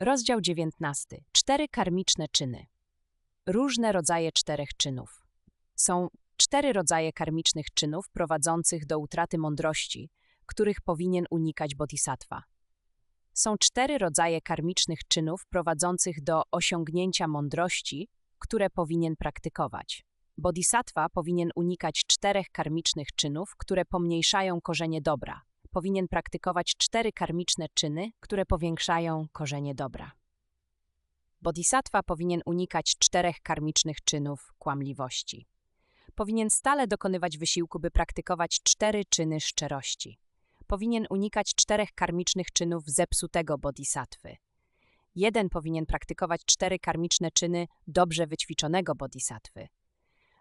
Rozdział 19. Cztery karmiczne czyny. Różne rodzaje czterech czynów. Są cztery rodzaje karmicznych czynów prowadzących do utraty mądrości, których powinien unikać bodhisattva. Są cztery rodzaje karmicznych czynów prowadzących do osiągnięcia mądrości, które powinien praktykować. Bodhisattva powinien unikać czterech karmicznych czynów, które pomniejszają korzenie dobra. Powinien praktykować cztery karmiczne czyny, które powiększają korzenie dobra. Bodhisattva powinien unikać czterech karmicznych czynów kłamliwości. Powinien stale dokonywać wysiłku, by praktykować cztery czyny szczerości. Powinien unikać czterech karmicznych czynów zepsutego bodhisattwy. Jeden powinien praktykować cztery karmiczne czyny dobrze wyćwiczonego bodhisattwy.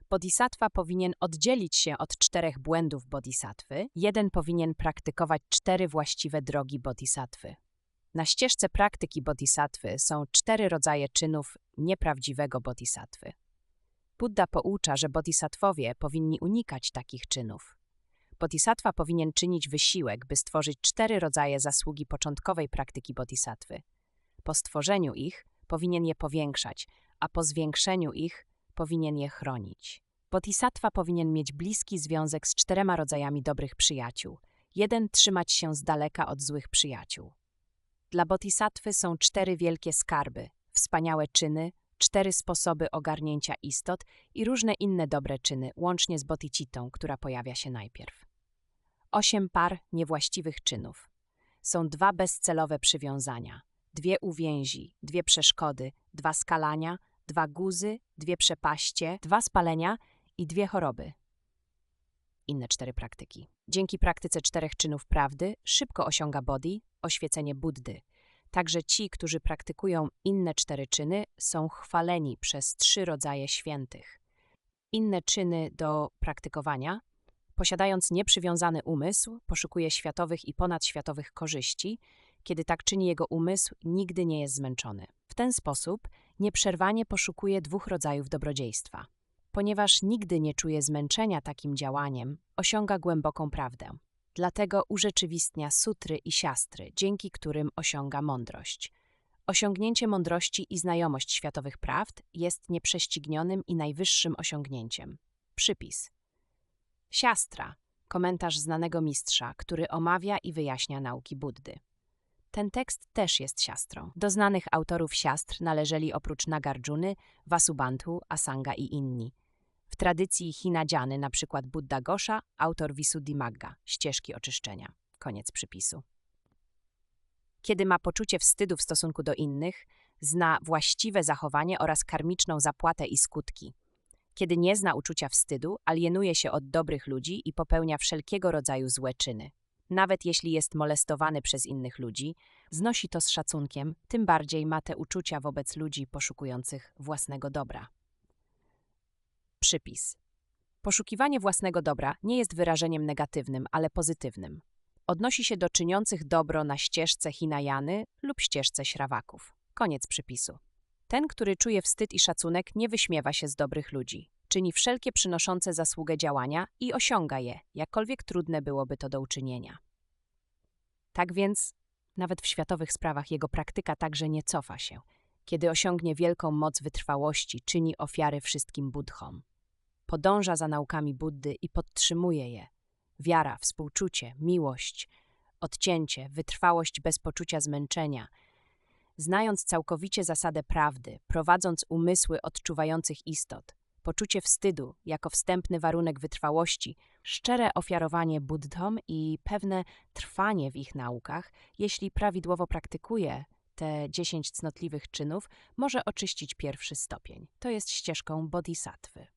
Bodhisattva powinien oddzielić się od czterech błędów bodhisattwy. Jeden powinien praktykować cztery właściwe drogi bodhisattwy. Na ścieżce praktyki bodhisattwy są cztery rodzaje czynów nieprawdziwego bodhisattwy. Buddha poucza, że bodhisattwowie powinni unikać takich czynów. Bodhisattva powinien czynić wysiłek, by stworzyć cztery rodzaje zasługi początkowej praktyki bodhisattwy. Po stworzeniu ich powinien je powiększać, a po zwiększeniu ich powinien je chronić. Bodhisattva powinien mieć bliski związek z czterema rodzajami dobrych przyjaciół. Jeden trzymać się z daleka od złych przyjaciół. Dla bodhisattwy są cztery wielkie skarby, wspaniałe czyny, cztery sposoby ogarnięcia istot i różne inne dobre czyny, łącznie z bodhicittą, która pojawia się najpierw. Osiem par niewłaściwych czynów. Są dwa bezcelowe przywiązania, dwie uwięzi, dwie przeszkody, dwa skalania, dwa guzy, dwie przepaście, dwa spalenia i dwie choroby. Inne cztery praktyki. Dzięki praktyce czterech czynów prawdy szybko osiąga bodhi, oświecenie Buddy. Także ci, którzy praktykują inne cztery czyny, są chwaleni przez trzy rodzaje świętych. Inne czyny do praktykowania, posiadając nieprzywiązany umysł, poszukuje światowych i ponadświatowych korzyści, kiedy tak czyni jego umysł, nigdy nie jest zmęczony. W ten sposób nieprzerwanie poszukuje dwóch rodzajów dobrodziejstwa. Ponieważ nigdy nie czuje zmęczenia takim działaniem, osiąga głęboką prawdę. Dlatego urzeczywistnia sutry i siastry, dzięki którym osiąga mądrość. Osiągnięcie mądrości i znajomość światowych prawd jest nieprześcignionym i najwyższym osiągnięciem. Przypis. Siastra, komentarz znanego mistrza, który omawia i wyjaśnia nauki Buddy. Ten tekst też jest siastrą. Do znanych autorów siastr należeli oprócz Nagarjuny, Vasubandhu, Asanga i inni. W tradycji Hinadziany, np. Buddha Gosha, autor Visuddhimagga, ścieżki oczyszczenia. Koniec przypisu. Kiedy ma poczucie wstydu w stosunku do innych, zna właściwe zachowanie oraz karmiczną zapłatę i skutki. Kiedy nie zna uczucia wstydu, alienuje się od dobrych ludzi i popełnia wszelkiego rodzaju złe czyny. Nawet jeśli jest molestowany przez innych ludzi, znosi to z szacunkiem, tym bardziej ma te uczucia wobec ludzi poszukujących własnego dobra. Przypis. Poszukiwanie własnego dobra nie jest wyrażeniem negatywnym, ale pozytywnym. Odnosi się do czyniących dobro na ścieżce Hinajany lub ścieżce Śrawaków. Koniec przypisu. Ten, który czuje wstyd i szacunek, nie wyśmiewa się z dobrych ludzi. Czyni wszelkie przynoszące zasługę działania i osiąga je, jakkolwiek trudne byłoby to do uczynienia. Tak więc, nawet w światowych sprawach jego praktyka także nie cofa się. Kiedy osiągnie wielką moc wytrwałości, czyni ofiary wszystkim buddhom. Podąża za naukami Buddy i podtrzymuje je. Wiara, współczucie, miłość, odcięcie, wytrwałość bez poczucia zmęczenia. Znając całkowicie zasadę prawdy, prowadząc umysły odczuwających istot, poczucie wstydu jako wstępny warunek wytrwałości, szczere ofiarowanie buddhom i pewne trwanie w ich naukach, jeśli prawidłowo praktykuje te dziesięć cnotliwych czynów, może oczyścić pierwszy stopień. To jest ścieżką bodhisattwy.